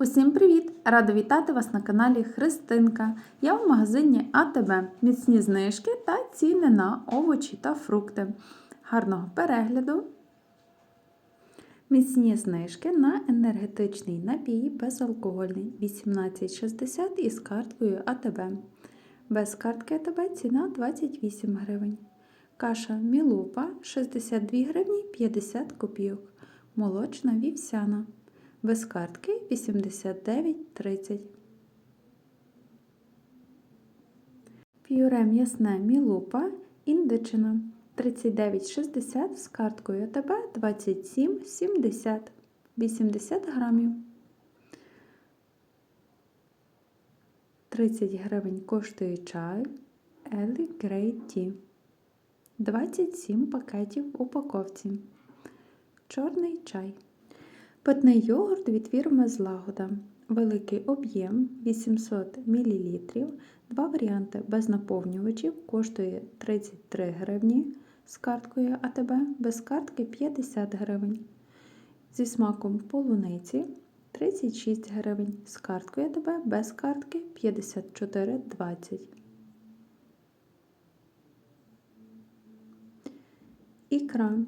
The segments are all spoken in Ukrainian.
Усім привіт! Рада вітати вас на каналі Христинка. Я в магазині АТБ. Міцні знижки та ціни на овочі та фрукти. Гарного перегляду! Міцні знижки на енергетичний напій безалкогольний 18,60 із карткою АТБ. Без картки АТБ ціна 28 гривень. Каша Мілупа 62 гривні 50 копійок. Молочна вівсяна. Без картки 89,30. П'юре м'ясне Мілупа індичина 39,60 з карткою АТБ 27,70 80 грамів. 30 гривень коштує чай Елі Грей Ті. 27 пакетів в упаковці. Чорний чай. Питний йогурт від фірми Злагода. Великий об'єм 800 мл. Два варіанти без наповнювачів коштує 33 гривні з карткою АТБ, без картки 50 гривень. Зі смаком полуниці 36 гривень. З карткою АТБ без картки 54,20. Ікра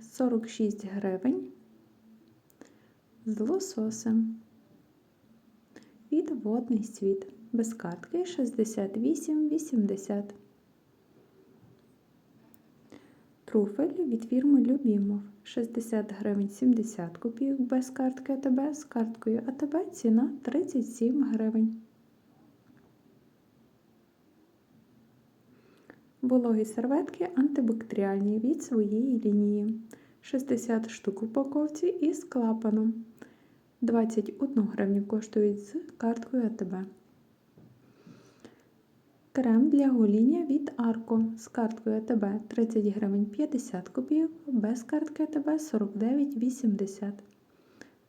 46 гривень з лососем. Від водний світ. Без картки 68,80. Труфель від фірми Любімов 60 гривень 70 копійок без картки АТБ. З карткою АТБ ціна 37 гривень. Вологі серветки антибактеріальні від своєї лінії. 60 штук упаковці із клапаном. 21 гривню коштують з карткою АТБ. Крем для гоління від Арко з карткою АТБ 30 гривень 50 копійок, без картки АТБ 49,80.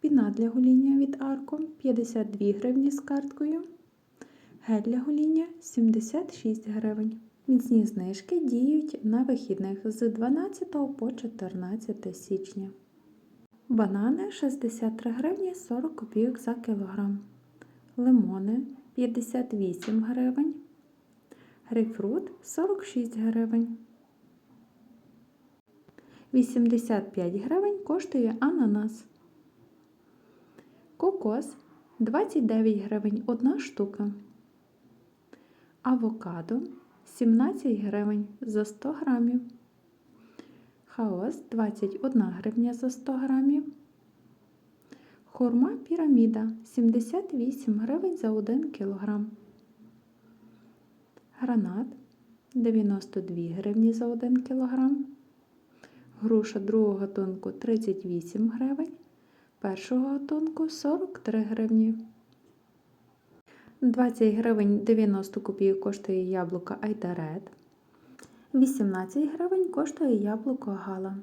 Піна для гоління від Арко 52 гривні з карткою. Гель для гоління 76 гривень. Міцні знижки діють на вихідних з 12 по 14 січня. Банани 63 гривні 40 копійок за кілограм. Лимони 58 гривень. Грейпфрут 46 гривень. 85 гривень коштує ананас. Кокос 29 гривень 1 штука. Авокадо 17 гривень за 100 грамів. Хаос 21 гривня за 100 грамів. Хурма піраміда 78 гривень за 1 кг. Гранат 92 гривні за 1 кг. Груша другого гатунку 38 гривень. Першого гатунку 43 гривні. 20 гривень 90 копійок коштує яблуко Айдарет. 18 гривень коштує яблуко Гала.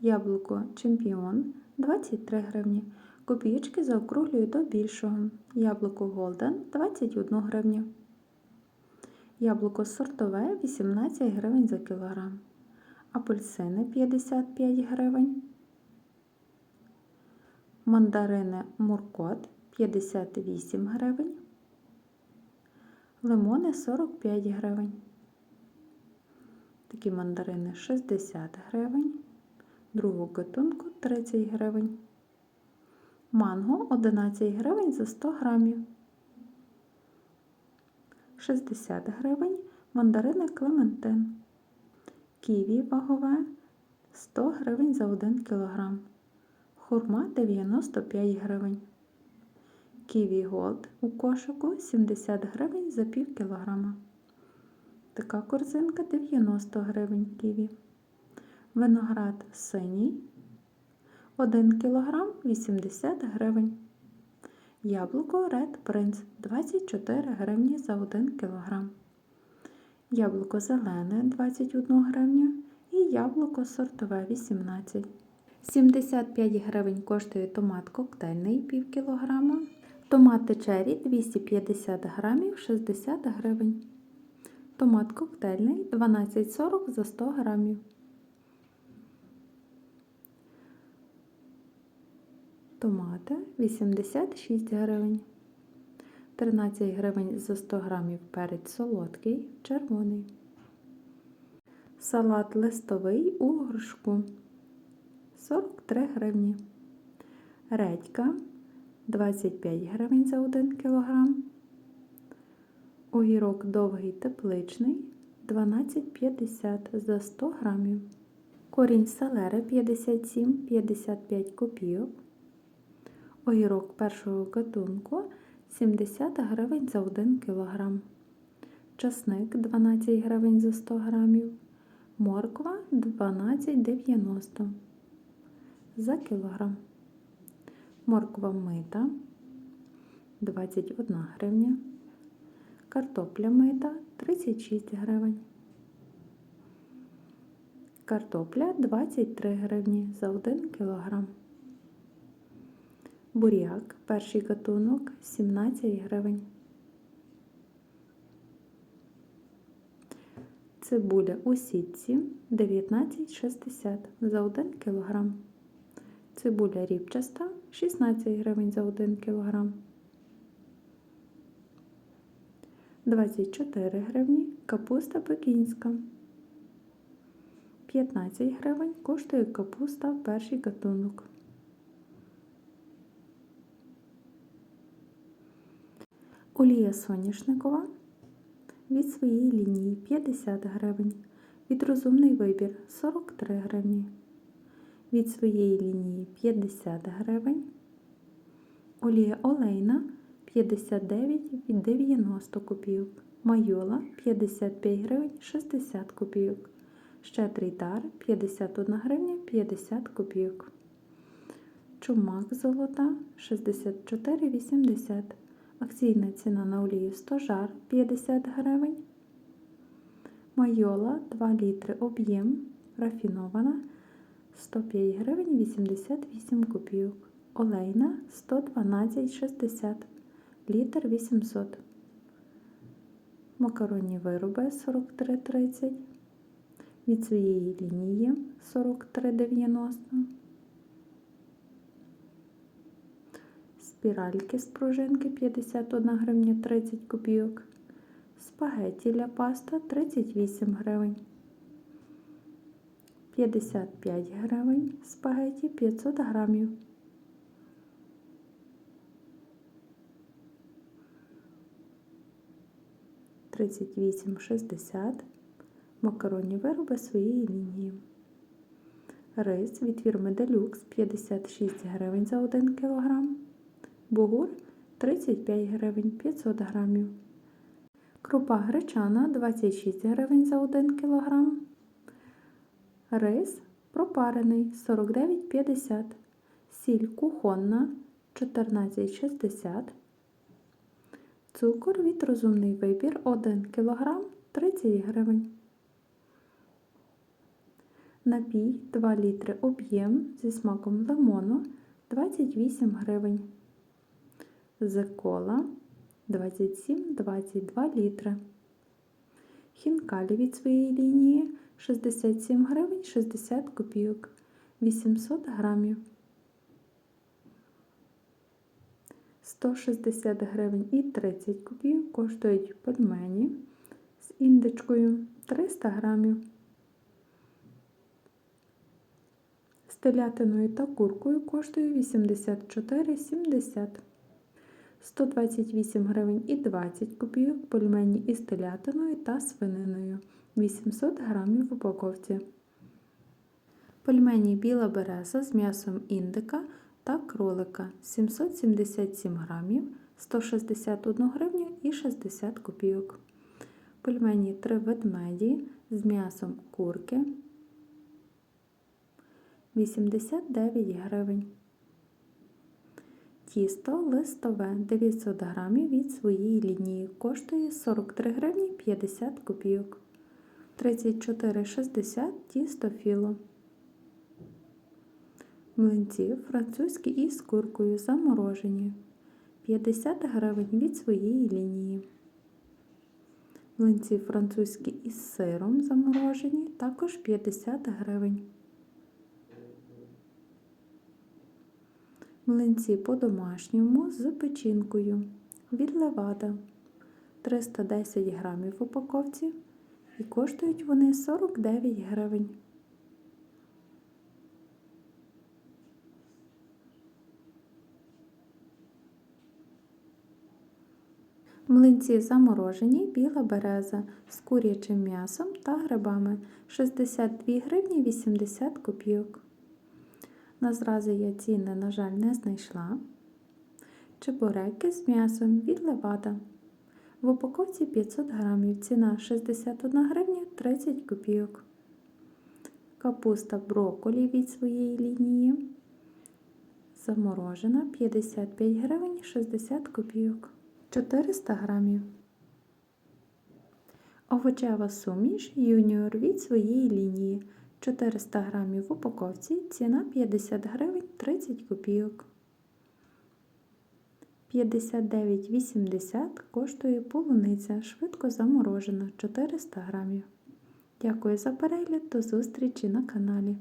Яблуко Чемпіон 23 гривні. Копійки заокруглюю до більшого. Яблуко Голден 21 гривню. Яблуко сортове 18 гривень за кілограм. Апельсини 55 гривень. Мандарини Муркот 58 гривень. Лимони 45 гривень. Такі мандарини 60 гривень. Другу гатунку 30 гривень. Манго 11 гривень за 100 грамів. 60 гривень. Мандарини Клементин. Ківі вагове 100 гривень за 1 кг. Хурма 95 гривень. Ківі Голд у кошику 70 гривень за пів кілограма. Така корзинка 90 гривень ківі. Виноград синій 1 кг 80 гривень. Яблуко Red Prince 24 гривні за 1 кг. Яблуко зелене 21 гривню і яблуко сортове 18 75 гривень коштує томат коктейльний пів кілограма. Томати черрі 250 грамів 60 гривень. Томат коктейльний 12,40 за 100 грамів. Томати 86 гривень. 13 гривень за 100 грамів перець солодкий, червоний. Салат листовий у горшку 43 гривні. Редька 25 гривень за 1 кг. Огірок довгий тепличний 12,50 за 100 грамів. Корінь селери 57,55 копійок. Огірок першого гатунку 70 гривень за 1 кг. Часник 12 гривень за 100 грамів. Морква 12,90 за кілограм. Морква мита 21 гривня. Картопля мита 36 гривень. Картопля 23 гривні за 1 кг. Буряк перший гатунок 17 гривень. Цибуля у сітці 19,60 за 1 кг. Цибуля рібчаста 16 гривень за 1 кг. 24 гривні капуста пекінська. 15 гривень коштує капуста перший гатунок. Олія соняшникова від своєї лінії 50 гривень. Від розумний вибір 43 гривні. Від своєї лінії 50 гривень. Олія олейна 59 від 90 копійок. Майола 55 гривень 60 копійок. Щедрий дар 51 гривня 50 копійок. Чумак золота 64,80. Акційна ціна на олію 100 жар 50 гривень. Майола 2 літри об'єм рафінована 105 гривень 88 копійок. Олейна 112,60 літр 800. Макаронні вироби 43,30. Від своєї лінії 43,90. Спіральки з пружинки 51 гривня 30 копійок. Спагетті для паста 38 гривень. 55 гривень спагетті 500 грамів. Тридцять вісім шістдесят. Макаронні вироби своєї лінії. Рис від фірми Deluxe 56 гривень за 1 кг. Бугур 35 гривень 500 грамів. Крупа гречана 26 гривень за 1 кг. Рис пропарений 49,50 Сіль кухонна 14,60 Цукор від розумний вибір 1 кг 30 гривень. Напій 2 літри об'єм зі смаком лимону 28 гривень. Зекола 27-22 літри. Хінкалі від своєї лінії 67 гривень 60 копійок 800 грамів. 160 гривень і 30 копійок коштують пельмені з індичкою 300 грамів. З телятиною та куркою коштує 84,70 128 гривень і 20 копійок пельмені із телятиною та свининою 800 грамів в упаковці. Пельмені біла береза з м'ясом індика та кролика 777 грамів 161 гривню і 60 копійок. Пельмені три ведмеді з м'ясом курки 89 гривень. Тісто листове 900 грамів від своєї лінії коштує 43 гривні 50 копійок. 34,60 тісто філо. Млинці французькі із куркою заморожені 50 гривень від своєї лінії. Млинці французькі із сиром заморожені також 50 гривень. Млинці по-домашньому з печінкою від Левада 310 грамів в упаковці і коштують вони 49 гривень. Млинці заморожені, біла береза з курячим м'ясом та грибами 62 гривні 80 копійок. На зрази я ціни, на жаль, не знайшла. Чебуреки з м'ясом від левада. В упаковці 500 грамів. Ціна 61 гривня 30 копійок. Капуста брокколі від своєї лінії. Заморожена 55 гривень 60 копійок. 400 грамів. Овочева суміш юніор від своєї лінії 400 грамів в упаковці, ціна 50 гривень 30 копійок. 59,80 коштує полуниця, швидко заморожена 400 грамів. Дякую за перегляд, до зустрічі на каналі.